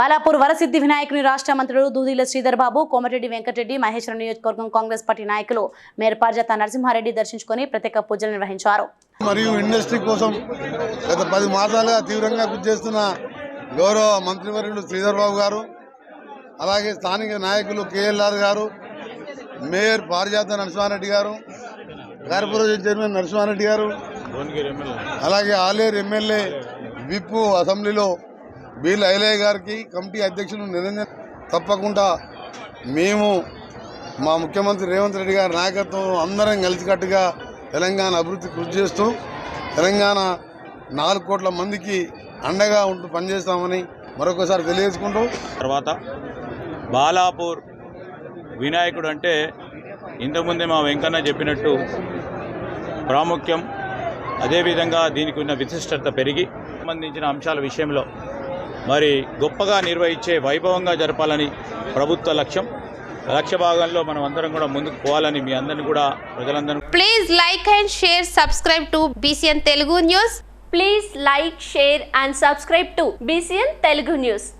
బాలాపూర్ వరసిద్ధి వినాయకుని రాష్ట్ర మంత్రులు దూదిల శ్రీధర్ బాబు కోమటిరెడ్డి వెంకటరెడ్డి మహేశ్వరం నియోజకవర్గం కాంగ్రెస్ పార్టీ నాయకులు మేయర్ పార్జాత నరసింహారెడ్డి దర్శించుకొని ప్రత్యేక పూజలు నిర్వహించారు. మరియు ఇండస్ట్రీ కోసం గత పది మాసాలుగా తీవ్రంగా కృషి చేస్తున్న గౌరవ మంత్రివర్యులు శ్రీధర్ బాబు గారు అలాగే స్థానిక నాయకులు కేఎల్ఆర్ గారు మేయర్ పారిజాత నరసింహారెడ్డి గారు కార్పొరేషన్ చైర్మన్ నరసింహారెడ్డి గారు అలాగే ఆలేరు ఎమ్మెల్యే విప్ అసెంబ్లీలో బీల్ ఐలయ్య గారికి కమిటీ అధ్యక్షుడు నిరంజన్ తప్పకుండా మేము మా ముఖ్యమంత్రి రేవంత్ రెడ్డి గారి నాయకత్వం అందరం కలిసికట్టుగా తెలంగాణ అభివృద్ధి కృషి చేస్తూ తెలంగాణ నాలుగు కోట్ల మందికి అండగా ఉంటూ పనిచేస్తామని మరొకసారి తెలియజేసుకుంటూ తర్వాత బాలాపూర్ వినాయకుడు అంటే ఇంతకుముందే మా వెంకన్న చెప్పినట్టు ప్రాముఖ్యం అదేవిధంగా దీనికి ఉన్న విశిష్టత పెరిగి సంబంధించిన అంశాల విషయంలో మరి గొప్పగా నిర్వహించే వైభవంగా జరపాలని ప్రభుత్వ లక్ష్యం. లక్ష్య భాగంలో మనం అందరం కూడా ముందుకు పోవాలని మీ అందరిని కూడా ప్రజలందరూ please like and share subscribe to BCN Telugu news please like share and subscribe to BCN Telugu news